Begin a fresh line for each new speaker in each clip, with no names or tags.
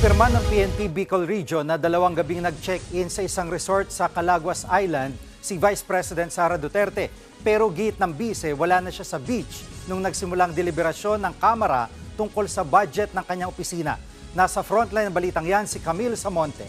Kinumpirma ng PNP Bicol Region na dalawang gabing nag-check-in sa isang resort sa Calaguas Island si Vice President Sara Duterte. Pero git ng bise, wala na siya sa beach nung nagsimulang deliberasyon ng Kamara tungkol sa budget ng kanyang opisina. Nasa frontline ng balitang yan si Camille Samonte.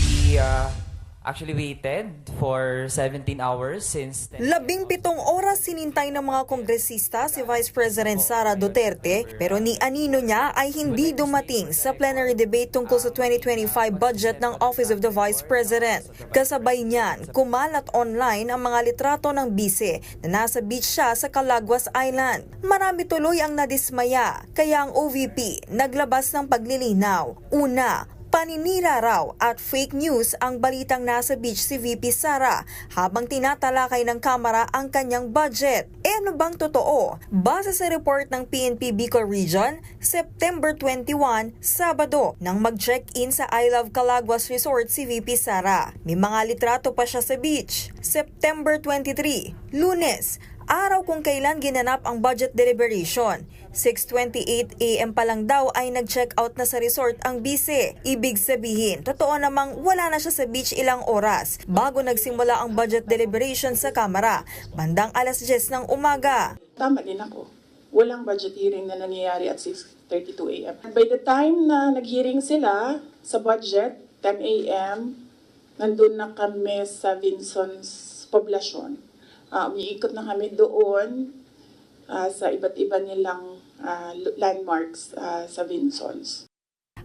We uh, actually waited for 17 hours since 10
Labing pitong oras sinintay ng mga kongresista si Vice President Sara Duterte pero ni anino niya ay hindi dumating sa plenary debate tungkol sa 2025 budget ng Office of the Vice President. Kasabay niyan, kumalat online ang mga litrato ng bise na nasa beach siya sa Calaguas Island. Marami tuloy ang nadismaya kaya ang OVP naglabas ng paglilinaw. Una, Paninira raw at fake news ang balitang nasa beach si VP Sara habang tinatalakay ng kamera ang kanyang budget. E ano bang totoo? Base sa report ng PNP Bicol Region, September 21, Sabado, nang mag-check-in sa I Love Calaguas Resort si VP Sara. May mga litrato pa siya sa beach. September 23, Lunes, araw kung kailan ginanap ang budget deliberation. 6.28 a.m. pa lang daw ay nag-check out na sa resort ang bise. Ibig sabihin, totoo namang wala na siya sa beach ilang oras bago nagsimula ang budget deliberation sa Kamara, bandang alas 10 ng umaga.
Tama din ako. Walang budget hearing na nangyayari at 6.32 a.m. By the time na nag-hearing sila sa budget, 10 a.m., nandun na kami sa Vinson's poblasyon. Uh, umiikot na kami doon ah, sa iba't iba nilang ah, landmarks ah, sa Vinson's.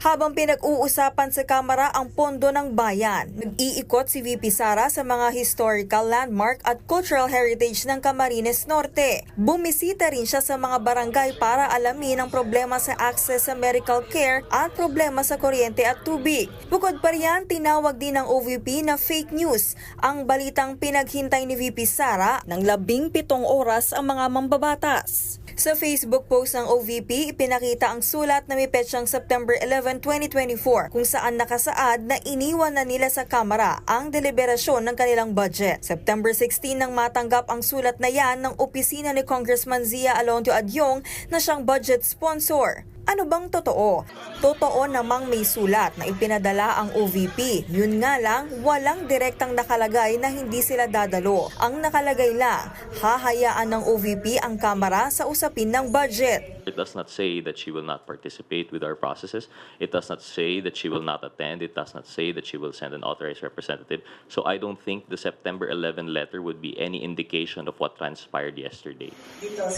Habang pinag-uusapan sa Kamara ang pondo ng bayan, nag-iikot si VP Sara sa mga historical landmark at cultural heritage ng Camarines Norte. Bumisita rin siya sa mga barangay para alamin ang problema sa access sa medical care at problema sa kuryente at tubig. Bukod pa riyan, tinawag din ng OVP na fake news ang balitang pinaghintay ni VP Sara ng labing pitong oras ang mga mambabatas. Sa Facebook post ng OVP, ipinakita ang sulat na may petsang September 11, 2024 kung saan nakasaad na iniwan na nila sa Kamara ang deliberasyon ng kanilang budget. September 16 nang matanggap ang sulat na yan ng opisina ni Congressman Zia Alonso Adyong na siyang budget sponsor. Ano bang totoo? Totoo namang may sulat na ipinadala ang OVP. Yun nga lang, walang direktang nakalagay na hindi sila dadalo. Ang nakalagay lang, hahayaan ng OVP ang kamera sa usapin ng budget.
It does not say that she will not participate with our processes. It does not say that she will not attend. It does not say that she will send an authorized representative. So I don't think the September 11 letter would be any indication of what transpired yesterday.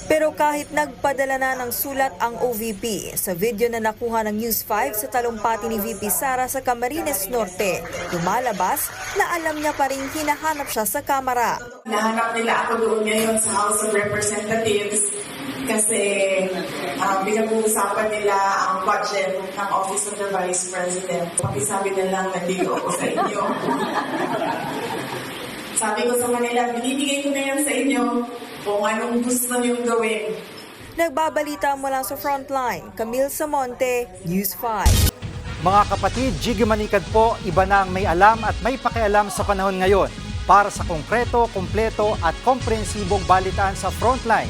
Pero kahit nagpadala na ng sulat ang OVP sa video na nakuha ng News 5 sa talumpati ni VP Sara sa Camarines Norte, lumalabas na alam niya pa rin hinahanap siya sa kamera.
Nahanap nila ako doon ngayon sa House of Representatives kasi uh, pinag-uusapan nila ang budget ng Office of the Vice President. Pakisabi na lang nandito ako sa inyo. Sabi ko sa kanila, binibigay ko na yan sa inyo kung anong gusto niyong gawin.
Nagbabalita mula sa Frontline, Camille Samonte, News 5.
Mga kapatid, Jiggy Manikad po, iba na ang may alam at may pakialam sa panahon ngayon. Para sa konkreto, kumpleto at komprehensibong balitaan sa Frontline,